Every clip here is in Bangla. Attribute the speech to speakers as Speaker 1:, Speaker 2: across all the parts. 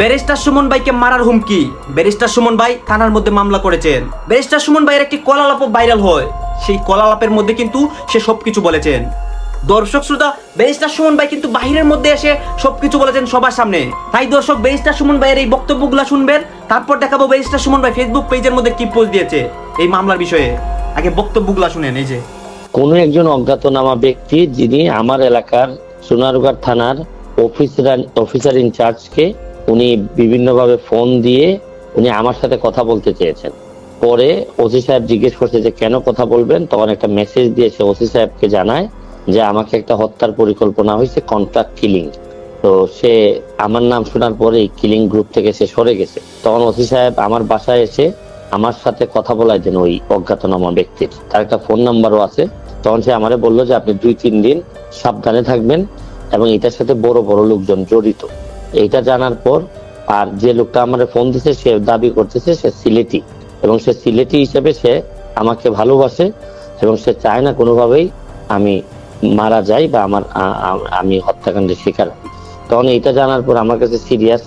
Speaker 1: ব্যারিস্টার সুমন ভাইকে মারার হুমকি। ব্যারিস্টার সুমন ভাই থানার মধ্যে মামলা করেছেন। ব্যারিস্টার সুমন ভাইয়ের একটি কলালাপ ভাইরাল হয়। সেই কলালাপের মধ্যে কিন্তু সে সবকিছু বলেছেন। দর্শক শ্রোতা, ব্যারিস্টার সুমন ভাই কিন্তু বাহিরের মধ্যে এসে সবকিছু বলেছেন সবার সামনে। তাই দর্শক, ব্যারিস্টার সুমন ভাইয়ের এই বক্তব্যগুলো শুনবেন। তারপর দেখাবো ব্যারিস্টার সুমন ভাই ফেসবুক পেজের মধ্যে কি পোস্ট দিয়েছে এই মামলার বিষয়ে। আগে বক্তব্যগুলো শুনেন, এই যে।
Speaker 2: কোন একজন অজ্ঞাতনামা ব্যক্তি যিনি আমার এলাকার সোনারগাঁও থানার অফিসার অফিসার ইনচার্জকে উনি বিভিন্নভাবে ফোন দিয়ে উনি আমার সাথে কথা বলতে চেয়েছেন। পরে ওসি সাহেব জিজ্ঞেস করছে যে, কেন কথা বলবেন? তখন একটা মেসেজ দিয়েছে ওসি সাহেবকে জানায় যে, আমাকে একটা হত্যার পরিকল্পনা হয়েছে কন্ট্রাক্ট কিলিং তো সে আমার নাম শোনার পরেই কিলিং গ্রুপ থেকে সে সরে গেছে। তখন ওসি সাহেব আমার বাসায় এসে আমার সাথে কথা বলায় দেন ওই অজ্ঞাতনামা ব্যক্তির। তার একটা ফোন নাম্বারও আছে। তখন সে আমারে বলল যে, আপনি দুই, তিন দিন সাবধানে থাকবেন এবং এটার সাথে বড় বড় লোকজন জড়িত। এইটা জানার পর আর যে লোকটা আমার ফোন দিছে, সে দাবি করতেছে সে সিলেটি। এবং সে সিলেটি হিসেবে সে আমাকে ভালোবাসে এবং সে চায় না কোনোভাবেই আমি মারা যাই বা আমার আমি হত্যাকাণ্ডের শিকার তখন এইটা জানার পর আমার কাছে সিরিয়াস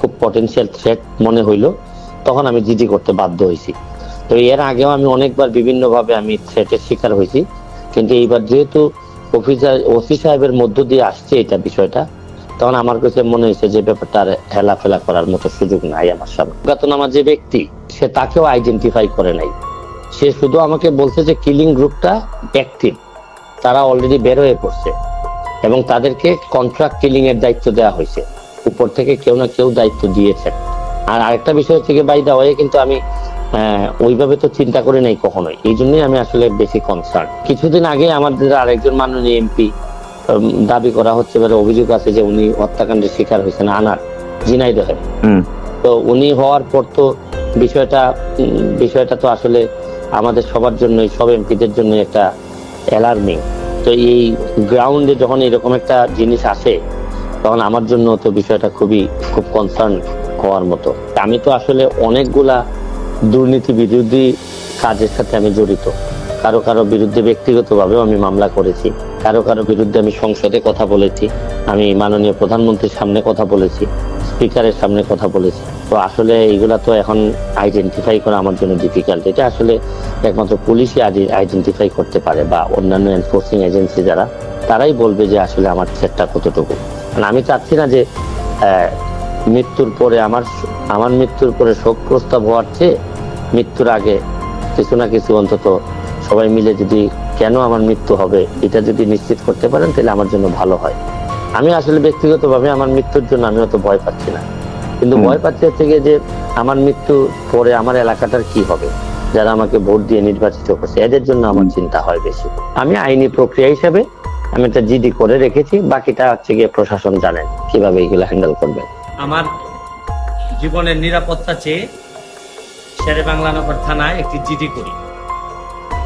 Speaker 2: খুব পটেনশিয়াল থ্রেট মনে হইল। তখন আমি জিডি করতে বাধ্য হয়েছি তো এর আগেও আমি অনেকবার বিভিন্নভাবে আমি থ্রেটের শিকার হয়েছি কিন্তু এইবার যেহেতু অফিসার ওসি সাহেবের মধ্য দিয়ে আসছে এটা বিষয়টা তখন আমার কাছে মনে হয়েছে যে ব্যাপারটা আর হেলাফেলা করার মতো সুযোগ নাই আমার সামনে। আমার যে ব্যক্তি, সে তাকেও আইডেন্টিফাই করে নাই। সে শুধু আমাকে বলছে যে কিলিং গ্রুপটা অ্যাক্টিভ তারা অলরেডি বের হয়ে পড়ছে এবং তাদেরকে কন্ট্রাক্ট কিলিং এর দায়িত্ব দেওয়া হয়েছে। উপর থেকে কেউ না কেউ দায়িত্ব দিয়েছে। আর আরেকটা বিষয় থেকে বাই দা ওয়ে কিন্তু আমি ওইভাবে তো চিন্তা করি নাই কখনোই। এই জন্যই আমি আসলে বেশি কনসার্ন কিছুদিন আগে আমাদের আরেকজন মাননীয় এমপি দাবি করা হচ্ছে এবারে অভিযোগ আছে যে উনি হত্যাকাণ্ডের শিকার হয়েছেন আনার ঝিনাইদহে তো উনি হওয়ার পর তো বিষয়টা বিষয়টা তো আসলে আমাদের সবার জন্যই সব এমপিদের জন্য একটা অ্যালার্মিং তো এই গ্রাউন্ডে যখন এরকম একটা জিনিস আসে তখন আমার জন্য তো বিষয়টা খুবই খুব কনসার্ন হওয়ার মতো। আমি তো আসলে অনেকগুলা দুর্নীতি বিরোধী কাজের সাথে আমি জড়িত। কারও কারও বিরুদ্ধে ব্যক্তিগতভাবেও আমি মামলা করেছি। কারও কারও বিরুদ্ধে আমি সংসদে কথা বলেছি, আমি মাননীয় প্রধানমন্ত্রীর সামনে কথা বলেছি, স্পিকারের সামনে কথা বলেছি। তো আসলে এইগুলা তো এখন আইডেন্টিফাই করা আমার জন্য ডিফিকাল্ট এটা আসলে একমাত্র পুলিশই আইডেন্টিফাই করতে পারে বা অন্যান্য এনফোর্সিং এজেন্সি যারা, তারাই বলবে যে আসলে আমার থ্রেটটা কতটুকু। কারণ আমি চাচ্ছি না যে মৃত্যুর পরে আমার আমার মৃত্যুর পরে শোক প্রস্তাব হওয়ার চেয়ে মৃত্যুর আগে কিছু না কিছু অন্তত সবাই মিলে যদি কেন আমার মৃত্যু হবে এটা যদি নিশ্চিত করতে পারেন তাহলে আমার জন্য ভালো হয়। আমি আসলে ব্যক্তিগতভাবে আমার মৃত্যুর জন্য আমি অত ভয় পাচ্ছি না। কিন্তু ভয় পাচ্ছি হচ্ছে গিয়ে যে আমার মৃত্যু পরে আমার এলাকাটার কি হবে? যারা আমাকে ভোট দিয়ে নির্বাচিত করছে এদের জন্য আমার চিন্তা হয় বেশি। আমি আইনি প্রক্রিয়া হিসাবে আমি একটা জিডি করে রেখেছি বাকিটা হচ্ছে গিয়ে প্রশাসন জানেন কীভাবে এগুলো হ্যান্ডেল করবেন।
Speaker 3: আমার জীবনের নিরাপত্তা চেয়ে শেরে বাংলানগর থানায় একটি জিডি করি।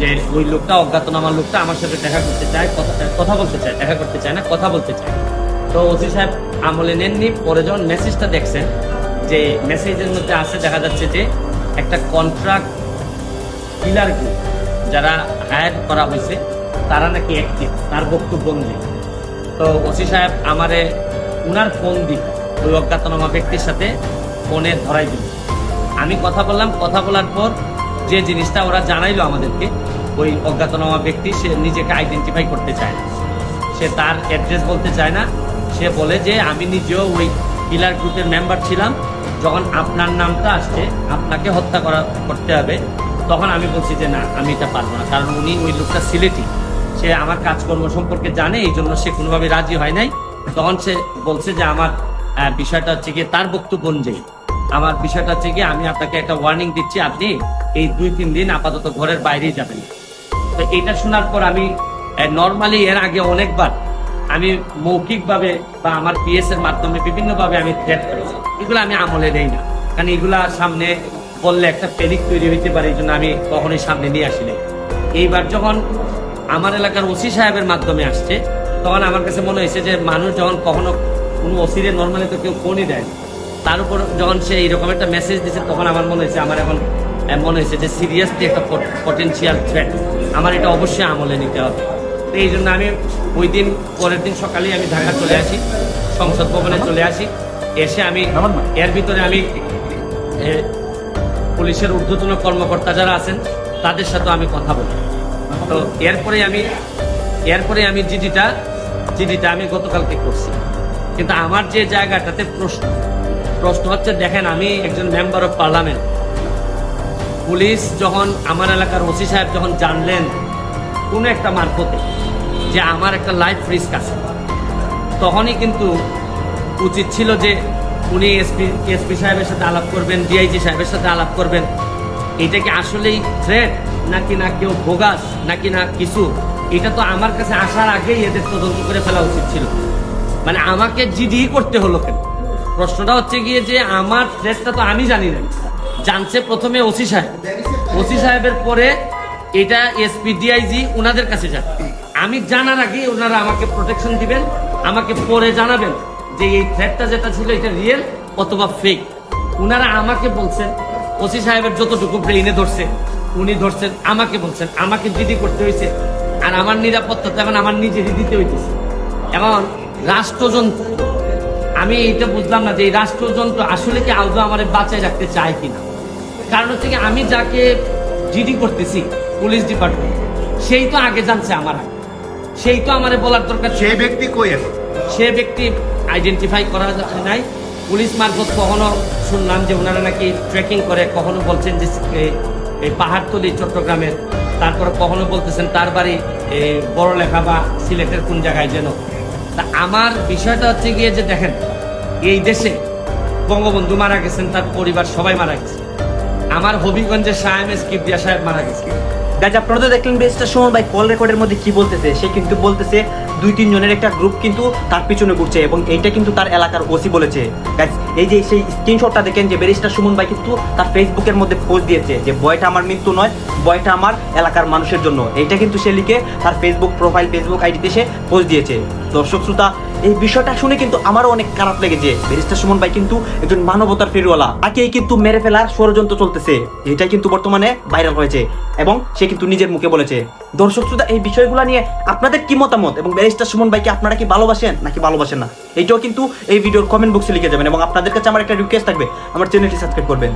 Speaker 3: যে ওই লোকটা, অজ্ঞাতনামা লোকটা আমার সাথে দেখা করতে চায়, কথা কথা বলতে চায়, দেখা করতে চায় না, কথা বলতে চায়। তো ওসি সাহেব আমলে নেননি, পরে যখন মেসেজটা দেখছেন, যে মেসেজের মধ্যে আছে, দেখা যাচ্ছে যে একটা কন্ট্রাক্ট কিলার গ্রুপ যারা হায়ার করা হয়েছে, তারা নাকি অ্যাক্টিভ তার বক্তব্য অনুযায়ী। তো ওসি সাহেব আমারে উনার ফোন দিল, ওই অজ্ঞাতনামা ব্যক্তির সাথে ফোনে ধরাই দিল। আমি কথা বললাম, কথা বলার পর যে জিনিসটা ওরা জানাইলো আমাদেরকে ওই অজ্ঞাতনামা ব্যক্তি, সে নিজেকে আইডেন্টিফাই করতে চায় না। সে তার অ্যাড্রেস বলতে চায় না। সে বলে যে, আমি নিজেও ওই কিলার গ্রুপের মেম্বার ছিলাম। যখন আপনার নামটা আসছে, আপনাকে হত্যা করা, করতে হবে। তখন আমি বলছি যে, না, আমি এটা পারব না। কারণ উনি ওই লোকটা সিলেটি। সে আমার কাজকর্ম সম্পর্কে জানে, এই জন্য সে কোনোভাবে রাজি হয় নাই। তখন সে বলছে যে, আমার বিষয়টা হচ্ছে গিয়ে তার বক্তব্য অনুযায়ী। আমার বিষয়টা হচ্ছে গিয়ে আমি আপনাকে একটা ওয়ার্নিং দিচ্ছি। আপনি এই দুই তিন দিন আপাতত ঘরের বাইরেই যাবেন তো এটা শোনার পর আমি নর্মালি এর আগে অনেকবার আমি মৌখিকভাবে বা আমার পিএস এর মাধ্যমে বিভিন্নভাবে আমি থ্রেট করেছি। এগুলো আমি আমলে নেই না। কারণ এগুলা সামনে বললে একটা প্যানিক তৈরি হইতে পারে, এই জন্য আমি কখনোই সামনে নিয়ে আসি নাই। এইবার যখন আমার এলাকার ওসি সাহেবের মাধ্যমে আসছে, তখন আমার কাছে মনে হয়েছে যে মানুষ যখন কখনো কোনো ওসিরে নর্মালি তো কেউ ফোনই দেয় তার উপর যখন সে এইরকম একটা মেসেজ দিচ্ছে তখন আমার মনে হয়েছে, আমার এখন মনে হয়েছে যে সিরিয়াসলি একটা পটেনশিয়াল থ্রেট আমার এটা অবশ্যই আমলে নিতে হবে। তো এই জন্য আমি ওই দিন পরের দিন সকালেই আমি ঢাকা চলে আসি সংসদ ভবনে চলে আসি। এসে আমি এর ভিতরে আমি পুলিশের ঊর্ধ্বতন কর্মকর্তা যারা আছেন তাদের সাথে আমি কথা বলি। তো এরপরে আমি এরপরে আমি জিডিটা জিডিটা আমি গতকালকে করছি। কিন্তু আমার যে জায়গাটাতে প্রশ্ন প্রশ্ন হচ্ছে দেখেন আমি একজন মেম্বার অফ পার্লামেন্ট পুলিশ যখন আমার এলাকার ওসি সাহেব যখন জানলেন, কোনো একটা মারফতে যে আমার একটা লাইফ রিস্ক আছে, তখনই কিন্তু উচিত ছিল যে উনি এসপি এসপি সাহেবের সাথে আলাপ করবেন ডিআইজি সাহেবের সাথে আলাপ করবেন। এটা কি আসলেই থ্রেট নাকি না কেউ ভোগাস নাকি না কিছু? এটা তো আমার কাছে আসার আগেই এদের তদন্ত করে ফেলা উচিত ছিল। মানে আমাকে জিডি করতে হলো কেন? প্রশ্নটা হচ্ছে গিয়ে যে আমার থ্রেটটা তো আমি জানি না। জানছে প্রথমে ওসি সাহেব। ওসি সাহেবের পরে এটা এসপি ডিআইজি ওনাদের কাছে যাবে আমি জানার আগে ওনারা আমাকে প্রোটেকশন দিবেন, আমাকে পরে জানাবেন যে এই থ্রেটটা যেটা ছিল এটা রিয়েল অথবা ফেক ওনারা আমাকে বলছেন, ওসি সাহেবের যতটুকু ব্রেইনে ধরছে, উনি ধরছেন, আমাকে বলছেন, আমাকে জিডি করতে হয়েছে আর আমার নিরাপত্তা তো এখন আমার নিজেরই দিতে হইতেছে। এখন রাষ্ট্রযন্ত্র, আমি এইটা বুঝলাম না যে এই রাষ্ট্রযন্ত্র আসলে কি আদৌ আমার বাঁচায় রাখতে চায় কিনা। কারণ হচ্ছে কি আমি যাকে জিডি করতেছি পুলিশ ডিপার্টমেন্ট সেই তো আগে জানছে আমার আগে। সেই তো আমার বলার দরকার।
Speaker 4: সেই ব্যক্তি কই এখন?
Speaker 3: সে ব্যক্তি আইডেন্টিফাই করা যায় নাই। পুলিশ মারফত কখনো শুনলাম যে ওনারা নাকি ট্রেকিং করে কখনো বলছেন যে এই পাহাড়তলি চট্টগ্রামের। তারপর কখনো বলতেছেন তার বাড়ি এই বড় লেখা বা সিলেটের কোন জায়গায় যেন। তা আমার বিষয়টা হচ্ছে গিয়ে যে দেখেন এই দেশে বঙ্গবন্ধু মারা গেছেন তার পরিবার সবাই মারা গেছে। আমার হবিগঞ্জের সাহেব কিবরিয়া সাহেব মারা গেছে।
Speaker 1: গাছ আপনারা তো দেখলেন বেস্টার সুমন ভাই কল রেকর্ডের মধ্যে কি বলতেছে? সে কিন্তু বলতেছে দুই, তিন জনের একটা গ্রুপ কিন্তু তার পিছনে ঘুরছে এবং এইটা কিন্তু তার এলাকার ওসি বলেছে। গাইস এই যে সেই স্ক্রিনশটটা দেখেন যে ব্যারিস্টার সুমন ভাই কিন্তু তার ফেসবুকের মধ্যে পোস্ট দিয়েছে যে, বয়টা আমার মৃত্যু নয়, বয়টা আমার এলাকার মানুষের জন্য। এইটা কিন্তু সে লিখে তার ফেসবুক প্রোফাইল ফেসবুক আইডিতে সে পোস্ট দিয়েছে। দর্শক, শ্রোতা এই বিষয়টা শুনে কিন্তু আমারও অনেক খারাপ লেগেছে। ব্যারিস্টার সুমন ভাই কিন্তু একজন মানবতার ফেরিওয়ালা তাকেই কিন্তু মেরে ফেলার ষড়যন্ত্র চলতেছে। এটা কিন্তু বর্তমানে ভাইরাল হয়েছে এবং সে কিন্তু নিজের মুখে বলেছে। দর্শক শ্রোতা, এই বিষয়গুলো নিয়ে আপনাদের কি মতামত? এবং ব্যারিস্টার সুমন ভাইকে আপনারা কি ভালোবাসেন নাকি ভালোবাসেন না? এইটাও কিন্তু এই ভিডিওর কমেন্ট বক্সে লিখে যাবেন এবং আপনাদের কাছে আমার একটা রিকোয়েস্ট থাকবে। আমার চ্যানেলটি সাবস্ক্রাইব করবেন।